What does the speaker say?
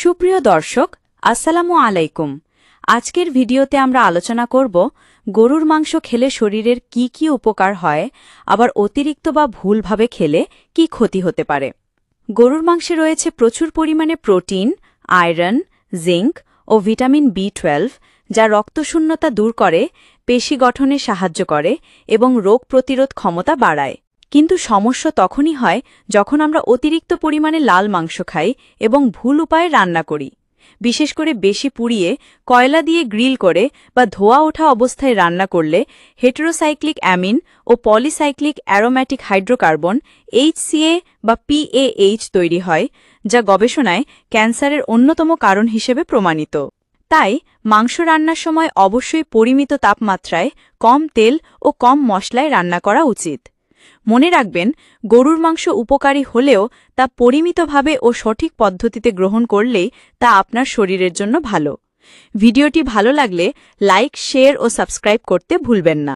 সুপ্রিয় দর্শক, আসসালামু আলাইকুম। আজকের ভিডিওতে আমরা আলোচনা করব গরুর মাংস খেলে শরীরের কি কি উপকার হয়, আবার অতিরিক্ত বা ভুলভাবে খেলে কি ক্ষতি হতে পারে। গরুর মাংসে রয়েছে প্রচুর পরিমাণে প্রোটিন, আয়রন, জিঙ্ক ও ভিটামিন বি টুয়েলভ, যা রক্তশূন্যতা দূর করে, পেশি গঠনে সাহায্য করে এবং রোগ প্রতিরোধ ক্ষমতা বাড়ায়। কিন্তু সমস্যা তখনই হয় যখন আমরা অতিরিক্ত পরিমাণে লাল মাংস খাই এবং ভুল উপায়ে রান্না করি। বিশেষ করে বেশি পুড়িয়ে, কয়লা দিয়ে গ্রিল করে বা ধোয়া ওঠা অবস্থায় রান্না করলে হেটেরোসাইক্লিক অ্যামিন ও পলিসাইক্লিক অ্যারোম্যাটিক হাইড্রোকার্বন এইচসিএ বা পিএএইচ তৈরি হয়, যা গবেষণায় ক্যান্সারের অন্যতম কারণ হিসেবে প্রমাণিত। তাই মাংস রান্নার সময় অবশ্যই পরিমিত তাপমাত্রায় কম তেল ও কম মশলায় রান্না করা উচিত। মনে রাখবেন, গরুর মাংস উপকারী হলেও তা পরিমিতভাবে ও সঠিক পদ্ধতিতে গ্রহণ করলেই তা আপনার শরীরের জন্য ভালো। ভিডিওটি ভালো লাগলে লাইক, শেয়ার ও সাবস্ক্রাইব করতে ভুলবেন না।